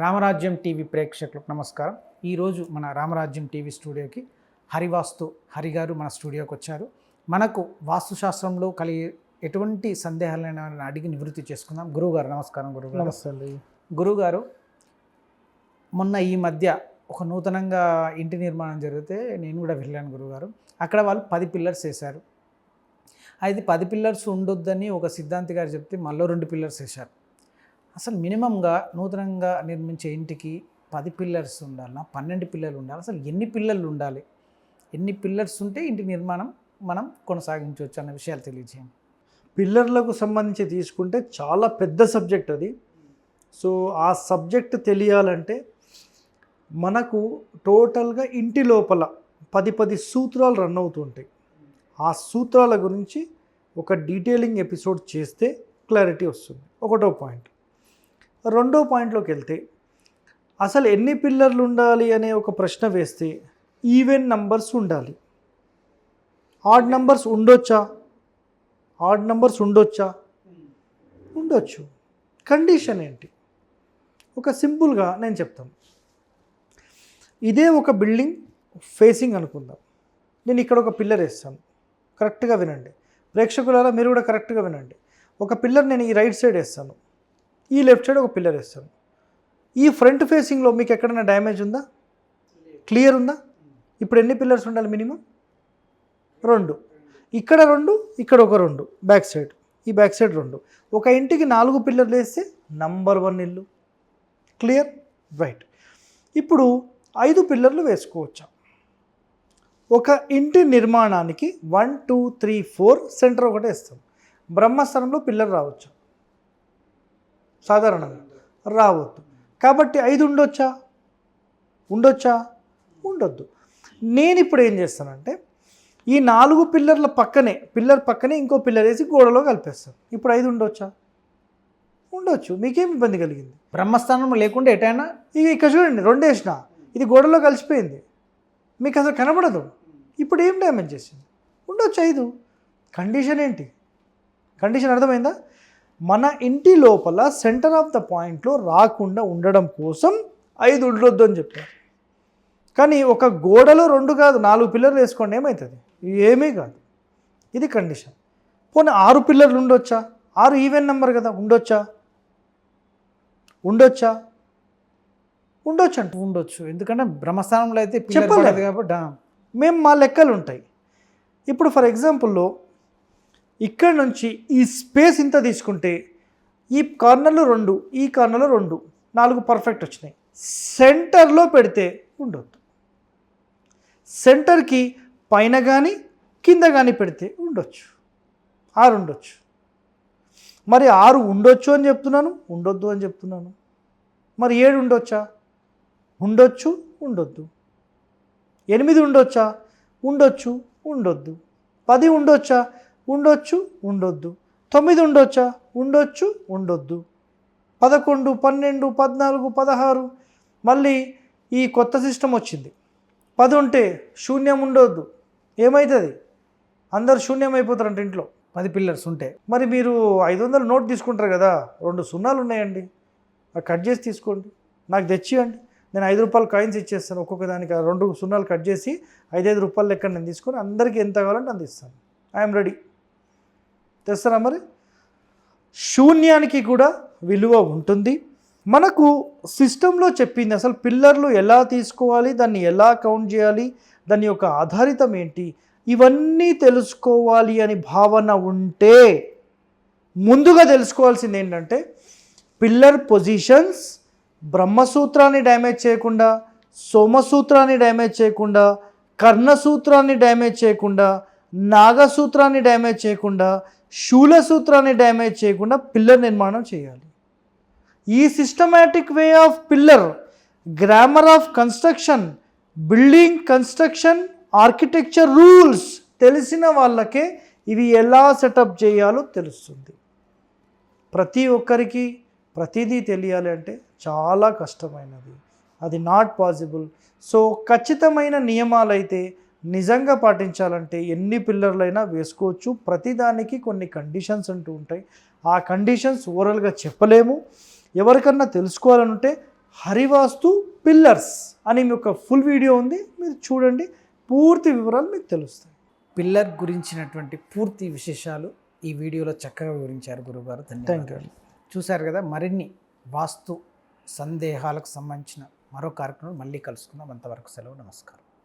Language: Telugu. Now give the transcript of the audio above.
రామరాజ్యం టీవీ ప్రేక్షకులకు నమస్కారం. ఈరోజు మన రామరాజ్యం టీవీ స్టూడియోకి హరివాస్తు హరి గారు మన స్టూడియోకి వచ్చారు. మనకు వాస్తుశాస్త్రంలో కలిగే ఎటువంటి సందేహాలైనా అడిగి నివృత్తి చేసుకుందాం. గురువుగారు నమస్కారం గురువుగారు. నమస్తే గురువుగారు మొన్న ఈ మధ్య ఒక నూతనంగా ఇంటి నిర్మాణం జరిగితే నేను కూడా వెళ్ళాను గురువుగారు. అక్కడ వాళ్ళు పది పిల్లర్స్ వేశారు. అయితే పది పిల్లర్స్ ఉండొద్దని ఒక సిద్ధాంతి గారు చెప్తే మళ్ళీ రెండు పిల్లర్స్ వేశారు. అసలు మినిమంగా నూతనంగా నిర్మించే ఇంటికి పది పిల్లర్స్ ఉండాలన్నా పన్నెండు పిల్లర్లు ఉండాలి అసలు ఎన్ని పిల్లర్లు ఉండాలి? ఎన్ని పిల్లర్స్ ఉంటే ఇంటి నిర్మాణం మనం కొనసాగించవచ్చు అన్న విషయాలు తెలియజేయండి. పిల్లర్లకు సంబంధించి తీసుకుంటే చాలా పెద్ద సబ్జెక్ట్ అది. సో ఆ సబ్జెక్ట్ తెలియాలంటే మనకు టోటల్గా ఇంటి లోపల పది పది సూత్రాలు రన్ అవుతుంటాయి. ఆ సూత్రాల గురించి ఒక డీటెయిలింగ్ ఎపిసోడ్ చేస్తే క్లారిటీ వస్తుంది. ఒకటో పాయింట్. రెండో పాయింట్లోకి వెళ్తే అసలు ఎన్ని పిల్లర్లు ఉండాలి అనే ఒక ప్రశ్న వేస్తే ఈవెన్ నంబర్స్ ఉండాలి. ఆడ్ నంబర్స్ ఉండొచ్చా? ఆడ్ నంబర్స్ ఉండొచ్చా? ఉండొచ్చు. కండిషన్ ఏంటి? ఒక సింపుల్గా నేను చెప్తాను ఇదే ఒక బిల్డింగ్ ఫేసింగ్ అనుకుందాం. నేను ఇక్కడ ఒక పిల్లర్ వేస్తాను. కరెక్ట్గా వినండి. ప్రేక్షకులారా మీరు కూడా కరెక్ట్గా వినండి. ఒక పిల్లర్ నేను ఈ రైట్ సైడ్ వేస్తాను. ఈ లెఫ్ట్ సైడ్ ఒక పిల్లర్ వేస్తాం. ఈ ఫ్రంట్ ఫేసింగ్లో మీకు ఎక్కడైనా డ్యామేజ్ ఉందా? క్లియర్ ఉందా? ఇప్పుడు ఎన్ని పిల్లర్స్ ఉండాలి మినిమం? రెండు. ఇక్కడ రెండు ఇక్కడ ఒక రెండు. Back side. ఈ బ్యాక్ సైడ్ రెండు. ఒక ఇంటికి నాలుగు పిల్లర్లు వేస్తే నంబర్ వన్ ఇల్లు. క్లియర్? రైట్. ఇప్పుడు ఐదు పిల్లర్లు వేసుకోవచ్చా? ఒక ఇంటి నిర్మాణానికి one two three four center ఒకటి వేస్తాం. బ్రహ్మస్థానంలో పిల్లర్ రావచ్చు. సాధారణంగా రావద్దు. కాబట్టి ఐదు ఉండొచ్చా? ఉండొచ్చా? ఉండొద్దు. నేను ఇప్పుడు ఏం చేస్తానంటే ఈ నాలుగు పిల్లర్ల పక్కనే పిల్లర్ పక్కనే ఇంకో పిల్లర్ వేసి గోడలో కలిపేస్తాను. ఇప్పుడు ఐదు ఉండొచ్చా? ఉండొచ్చు. మీకేం ఇబ్బంది కలిగింది? బ్రహ్మస్థానం లేకుండా ఎటైనా? ఇక ఇక్కడ చూడండి రెండు వేసిన. ఇది గోడలో కలిసిపోయింది. మీకు అసలు కనబడదు. ఇప్పుడు ఏం డ్యామేజ్ చేసింది? ఉండొచ్చు ఐదు. కండిషన్ ఏంటి? కండిషన్ అర్థమైందా? మన ఇంటి లోపల సెంటర్ ఆఫ్ ద పాయింట్లో రాకుండా ఉండడం కోసం ఐదు ఉండొద్దు అని చెప్పారు. కానీ ఒక గోడలో రెండు కాదు నాలుగు పిల్లర్లు వేసుకోండి ఏమవుతుంది ఏమీ కాదు. ఇది కండిషన్. పోనీ ఆరు పిల్లర్లు ఉండొచ్చా? ఆరు ఈవెన్ నెంబర్ కదా ఉండొచ్చా? ఉండొచ్చా? ఉండొచ్చు అంట ఉండొచ్చు. ఎందుకంటే బ్రహ్మస్థానంలో అయితే చెప్పలేదు. కాబట్టి మేము మా లెక్కలు ఉంటాయి ఇప్పుడు ఫర్ ఎగ్జాంపుల్లో ఇక్కడ నుంచి ఈ స్పేస్ ఇంత తీసుకుంటే ఈ కార్నర్లు రెండు ఈ కార్నర్లు రెండు నాలుగు పర్ఫెక్ట్ వచ్చినాయి. సెంటర్లో పెడితే ఉండొద్దు. సెంటర్కి పైన కానీ కింద కానీ పెడితే ఉండొచ్చు. ఆరు ఉండొచ్చు. మరి ఆరు ఉండొచ్చు అని చెప్తున్నాను ఉండొద్దు అని చెప్తున్నాను. మరి ఏడు ఉండొచ్చా? ఉండొచ్చు ఉండొద్దు. ఎనిమిది ఉండొచ్చా? ఉండొచ్చు ఉండొద్దు. పది ఉండొచ్చా? ఉండొచ్చు ఉండొద్దు. తొమ్మిది ఉండొచ్చా? ఉండొచ్చు ఉండొద్దు. పదకొండు పన్నెండు పద్నాలుగు పదహారు. మళ్ళీ ఈ కొత్త సిస్టమ్ వచ్చింది. పది ఉంటే శూన్యం ఉండొద్దు. ఏమవుతుంది అందరు శూన్యం అయిపోతారంట ఇంట్లో. పది పిల్లర్స్ ఉంటే. మరి మీరు ఐదు వందలు నోట్ తీసుకుంటారు కదా? రెండు సున్నాలు ఉన్నాయండి. అవి కట్ చేసి తీసుకోండి. నాకు తెచ్చియండి. నేను ఐదు రూపాయలు కాయిన్స్ ఇచ్చేస్తాను. ఒక్కొక్క దానికి రెండు సున్నాలు కట్ చేసి ఐదైదు రూపాయలు లెక్క నేను తీసుకొని అందరికీ ఎంత కావాలంటే అందిస్తాను ఐఎమ్ రెడీ. చేస్తారా మరి? శూన్యానికి కూడా విలువ ఉంటుంది. మనకు సిస్టంలో చెప్పింది అసలు పిల్లర్లు ఎలా తీసుకోవాలి దాన్ని ఎలా కౌంట్ చేయాలి దాని యొక్క ఆధారితం ఏంటి ఇవన్నీ తెలుసుకోవాలి అని భావన ఉంటే ముందుగా తెలుసుకోవాల్సింది ఏంటంటే పిల్లర్ పొజిషన్స్ బ్రహ్మసూత్రాన్ని డ్యామేజ్ చేయకుండా సోమసూత్రాన్ని డ్యామేజ్ చేయకుండా కర్ణసూత్రాన్ని డ్యామేజ్ చేయకుండా నాగసూత్రాన్ని డ్యామేజ్ చేయకుండా శూలసూత్రాన్ని డ్యామేజ్ చేయకుండా పిల్లర్ నిర్మాణం చేయాలి. ఈ systematic way of pillar grammar of construction building construction architecture rules తెలిసిన వాళ్ళకే ఇవి ఎలా సెటప్ చేయాలో తెలుస్తుంది. ప్రతి ఒక్కరికి ప్రతిదీ తెలియాలి అంటే చాలా కష్టమైనది. అది నాట్ పాసిబుల్ సో ఖచ్చితమైన నియమాలు అయితే నిజంగా పాటించాలంటే ఎన్ని పిల్లర్లైనా వేసుకోవచ్చు. ప్రతిదానికి కొన్ని కండిషన్స్ అంటూ ఉంటాయి. ఆ కండిషన్స్ ఓవరాల్గా చెప్పలేము. ఎవరికన్నా తెలుసుకోవాలనుంటే హరివాస్తు పిల్లర్స్ అని మీ ఒక ఫుల్ వీడియో ఉంది. మీరు చూడండి. పూర్తి వివరాలు మీకు తెలుస్తాయి. పిల్లర్ గురించినటువంటి పూర్తి విశేషాలు ఈ వీడియోలో చక్కగా వివరించారు గురుగారు ధన్యవాదాలు. చూశారు కదా మరిన్ని వాస్తు సందేహాలకు సంబంధించిన మరో కార్యక్రమం మళ్ళీ కలుసుకుందాం. అంతవరకు సెలవు. నమస్కారం.